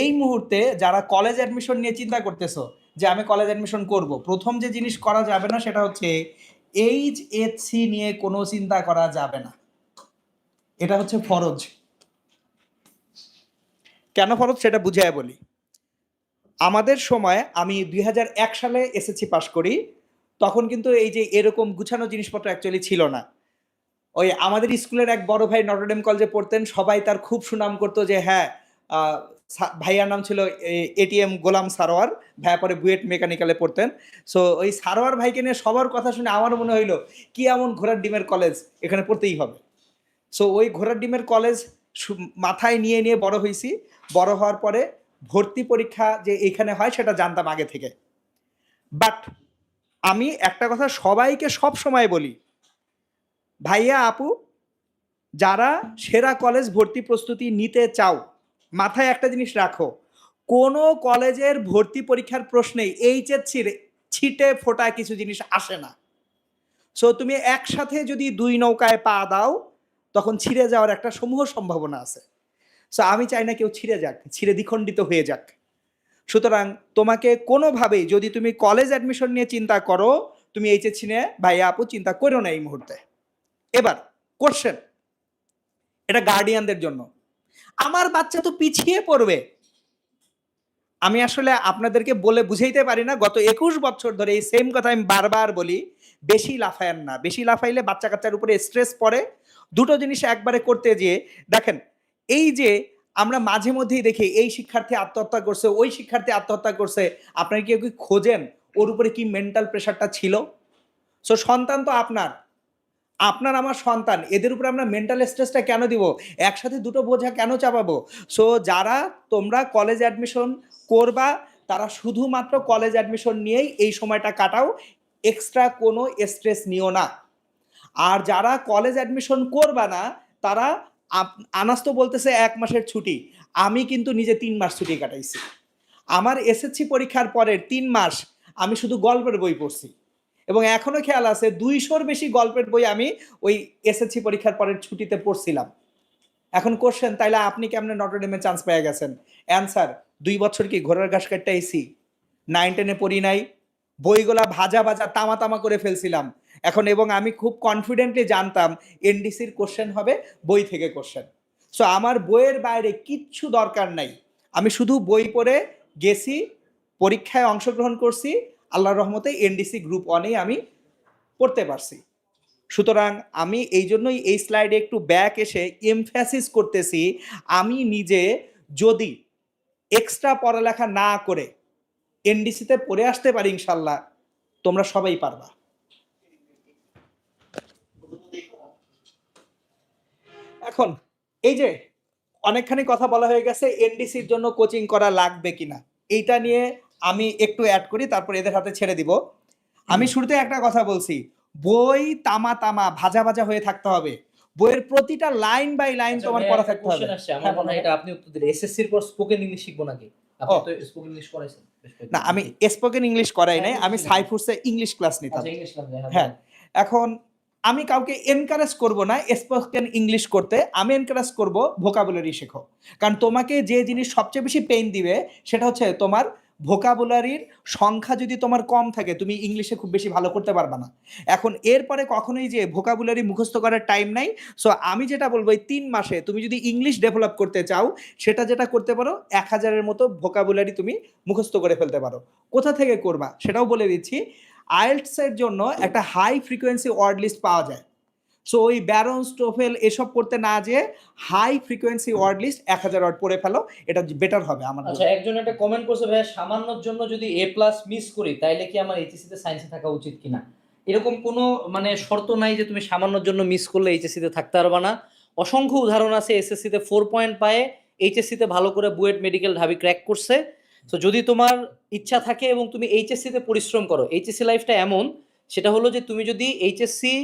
এই মুহূর্তে যারা কলেজ অ্যাডমিশন নিয়ে চিন্তা করতেছো যে আমি কলেজ অ্যাডমিশন করব, প্রথম যে জিনিস করা যাবে না সেটা হচ্ছে এইচ সি নিয়ে কোনো চিন্তা করা যাবে না। এটা হচ্ছে ফরজ। কেন ফরজ সেটা বুঝায় বলি। আমাদের সময় আমি দুই হাজার এক সালে এসএসসি পাশ করি, তখন কিন্তু এই যে এরকম গুছানো জিনিসপত্র অ্যাকচুয়ালি ছিল না। ওই আমাদের স্কুলের এক বড় ভাই নটরডেম কলেজে পড়তেন, সবাই তার খুব সুনাম করতো যে হ্যাঁ ভাইয়ার নাম ছিল এটিএম গোলাম সারোয়ার। ভাইয়া পরে বুয়েট মেকানিক্যালে পড়তেন। সো ওই সারোয়ার ভাইকে নিয়ে সবার কথা শুনে আমার মনে হইল, কি এমন ঘোড়ার ডিমের কলেজ এখানে পড়তেই হবে। সো ওই ঘোড়ার ডিমের কলেজ মাথায় নিয়ে নিয়ে বড় হয়েছি বড় হওয়ার পরে ভর্তি পরীক্ষা যে এখানে হয় সেটা জানতাম আগে থেকে। বাট আমি একটা কথা সবাইকে সব সময় বলি, ভাইয়া, আপু, যারা সেরা কলেজ ভর্তি প্রস্তুতি নিতে চাও মাথায় একটা জিনিস রাখো, কোনো কলেজের ভর্তি পরীক্ষার প্রশ্নেই এইচএসসির ছিটে ফোটা কিছু জিনিস আসে না। সো তুমি একসাথে যদি দুই নৌকায় পা দাও, তখন ছিঁড়ে যাওয়ার একটা সমূহ সম্ভাবনা আছে। সো আমি চাই না কেউ ছিঁড়ে যাক, ছিঁড়ে দ্বিখণ্ডিত হয়ে যাক। সুতরাং তোমাকে কোনোভাবেই যদি তুমি কলেজ অ্যাডমিশন নিয়ে চিন্তা করো, তুমি এইচএসসি নিয়ে ভাইয়া আপু, চিন্তা করো না এই মুহূর্তে। এবার কোশ্চেন এটা গার্ডিয়ানদের জন্য। আমার বাচ্চা তো পিছিয়ে পড়বে। আমি আসলে আপনাদেরকে বলে বুঝাইতে পারি না, গত একুশ বছর ধরে এই সেম কথা আমি বারবার বলি, বেশি লাফায়েন না, বেশি লাফাইলে বাচ্চা কাচ্চার উপরে স্ট্রেস পড়ে। দুটো জিনিস একবারে করতে যেয়ে দেখেন, এই যে আমরা মাঝে মধ্যেই দেখি, এই শিক্ষার্থী আত্মহত্যা করছে, ওই শিক্ষার্থী আত্মহত্যা করছে, আপনার কি খোঁজেন? ওর উপরে কি মেন্টাল প্রেশারটা ছিল? সো সন্তান তো আপনার। আপনার আমার সন্তান, এদের উপরে আমরা মেন্টাল স্ট্রেসটা কেন দিব? একসাথে দুটো বোঝা কেন চাপাবো? সো যারা তোমরা কলেজ অ্যাডমিশন করবা, তারা শুধুমাত্র কলেজ অ্যাডমিশন নিয়েই এই সময়টা কাটাও এক্সট্রা কোনো স্ট্রেস নিও না। আর যারা কলেজ অ্যাডমিশন করবা না, তারা আনাস তো বলতেছে এক মাসের ছুটি, আমি কিন্তু নিজে তিন মাস ছুটি কাটাইছি। আমার এসএসসি পরীক্ষার পরের তিন মাস আমি শুধু গল্পের বই পড়ছি। এবং এখনও খেয়াল আছে দুইশোর বেশি গল্পের বই আমি ওই এসএসসি পরীক্ষার পরের ছুটিতে পড়ছিলাম। এখন কোশ্চেন তাইলে আপনি কেমনে নটরডেমে চান্স পেয়ে গেছেন? অ্যান্সার দুই বছর কি ঘোড়ার ঘাস কাটতে এসি নাইন টেনে পড়ি নাই। বইগুলা ভাজা ভাজা, তামা তামা করে ফেলছিলাম। এখন এবং আমি খুব কনফিডেন্টলি জানতাম এনডিসির কোশ্চেন হবে, বই থেকে কোশ্চেন সো আমার বইয়ের বাইরে কিচ্ছু দরকার নাই। আমি শুধু বই পড়ে গেছি, পরীক্ষায় অংশগ্রহণ করছি আল্লাহর রহমতে এনডিসি গ্রুপ ওয়ানেই আমি পড়তে পারছি। সুতরাং আমি এই জন্যই এই স্লাইডে একটু ব্যাক এসে এমফ্যাসিস করতেছি, আমি নিজে যদি এক্সট্রা পড়ালেখা না করে এনডিসিতে পড়ে আসতে পারি ইনশাল্লাহ, তোমরা সবাই পারবা। এখন, এই যে অনেকখানি কথা বলা হয়ে গেছে এনডিসির জন্য কোচিং করা লাগবে কিনা, এইটা নিয়ে আমি একটু অ্যাড করি তারপর এদের হাতে ছেড়ে দিব। আমি শুরুতে একটা কথা বলছি বই তামা তামা ভাজা ভাজা হয়ে থাকতে হবে। বইয়ের প্রতিটা লাইন বাই লাইন তোমার পড়া থাকতে হবে। আমার হ্যাঁ, মনে হয় এটা আপনি উত্তর দিলেন। এসএসসির পর স্পোকেন ইংলিশ শিখব নাকি? আপনি তো স্পোকেন ইংলিশ করাইছেন। না আমি স্পোকেন ইংলিশ করাই নাই হ্যাঁ, আমি। সাইফুরসে ইংলিশ ক্লাস নিতাম। আচ্ছা লাগবে হ্যাঁ এখন আমি কাউকে এনকারেজ করব না স্পোকেন ইংলিশ করতে আমি এনকারেজ করব ভোকাবুলারি শেখো। কারণ তোমাকে যে জিনিস সবচেয়ে বেশি পেইন দিবে সেটা হচ্ছে তোমার ভোকাবুলারির সংখ্যা যদি তোমার কম থাকে, তুমি ইংলিশে খুব বেশি ভালো করতে পারবা না। এখন এরপরে কখনোই যে ভোকাবুলারি মুখস্থ করার টাইম নাই সো আমি যেটা বলব, এই তিন মাসে তুমি যদি ইংলিশ ডেভেলপ করতে চাও, সেটা যেটা করতে পারো, এক হাজারের মতো ভোকাবুলারি তুমি মুখস্থ করে ফেলতে পারো। কোথা থেকে করবা? সেটাও বলে দিচ্ছি। আইএলটিসের জন্য একটা হাই ফ্রিকোয়েন্সি ওয়ার্ড লিস্ট পাওয়া যায়। সো ওই ব্যারন স্টোফেল এসব করতে না যেয়ে হাই ফ্রিকোয়েন্সি ওয়ার্ড লিস্ট এক হাজার ওয়ার্ড পড়ে ফেলো। এটা বেটার হবে আমার আচ্ছা একজন একটা কমেন্ট করছে ভাইয়া সামান্যর জন্য যদি এ প্লাস মিস করি তাইলে কি আমার এইচএসসি তে সায়েন্সে থাকা উচিত কিনা? এরকম কোনো মানে শর্ত নাই যে তুমি সামান্যর জন্য মিস করলে এইচএসসি তে থাকতে পারবা না। অসংখ্য উদাহরণ আছে এসএসসি তে ফোর পয়েন্ট পায়ে এইচএসসি তে ভালো করে বুয়েট মেডিকেল ঢাবি ক্র্যাক করছে। তো যদি তোমার ইচ্ছা থাকে এবং তুমি এইচএসসি তে পরিশ্রম করো এইচএসসি লাইফটা এমন সেটা হলো যে তুমি যদি এইচএসসি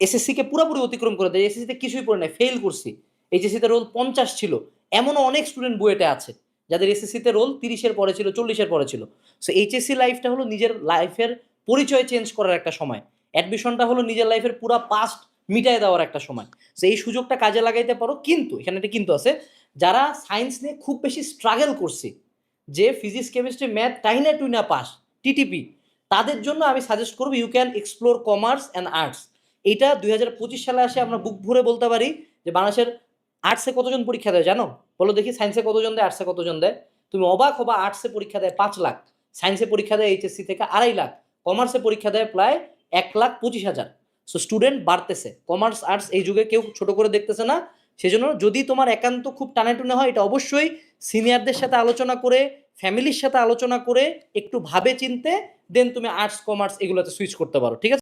এসএসসি কে পুরোপুরি অতিক্রম করে দেয় এসএসসি তে কিছুই পড়ে নাই ফেল করছি। এইচএসসি তে রোল পঞ্চাশ ছিল, এমনও অনেক স্টুডেন্ট বুয়েটে আছে, যাদের এসএসসি তে রোল তিরিশের পরে ছিল, চল্লিশের পরে ছিল। সো এইচএসসি লাইফটা হলো নিজের লাইফের পরিচয় চেঞ্জ করার একটা সময়। অ্যাডমিশনটা হলো নিজের লাইফের পুরো পাস্ট মিটায় দেওয়ার একটা সময়। সো এই সুযোগটা কাজে লাগাইতে পারো, কিন্তু, এখানে একটা কিন্তু আছে, যারা সায়েন্স নিয়ে খুব বেশি স্ট্রাগল করছে, যে ফিজিক্স কেমিস্ট্রি ম্যাথ টাইনা টুইনা পাস টিটিপি তাদের জন্য আমি সাজেস্ট করব you can explore commerce and arts এটা দুই হাজার পঁচিশ সালে আসে আমরা বুক ভরে বলতে পারি যে বাংলাদেশের আর্টসে কতজন পরীক্ষা দেয় জানো? বলো দেখি, সায়েন্সে কতজন দেয়, আর্টসে কতজন দেয়? তুমি অবাক হবা, আর্টসে পরীক্ষা দেয় পাঁচ লাখ, সায়েন্সে পরীক্ষা দেয় এইচএসসি থেকে আড়াই লাখ, কমার্সে পরীক্ষা দেয় প্রায় এক লাখ পঁচিশ হাজার। সো স্টুডেন্ট বাড়তেছে, কমার্স, আর্টস এই যুগে কেউ ছোট করে দেখতেছে না, সেজন্য যদি তোমার একান্ত খুব টানে টুনে হয়, এটা অবশ্যই সিনিয়রদের সাথে আলোচনা করে, ফ্যামিলির সাথে আলোচনা করে, একটু ভাবে চিনতে দেন তুমি আর্টস কমার্স এগুলোতে সুইচ করতে পারো, ঠিক আছে?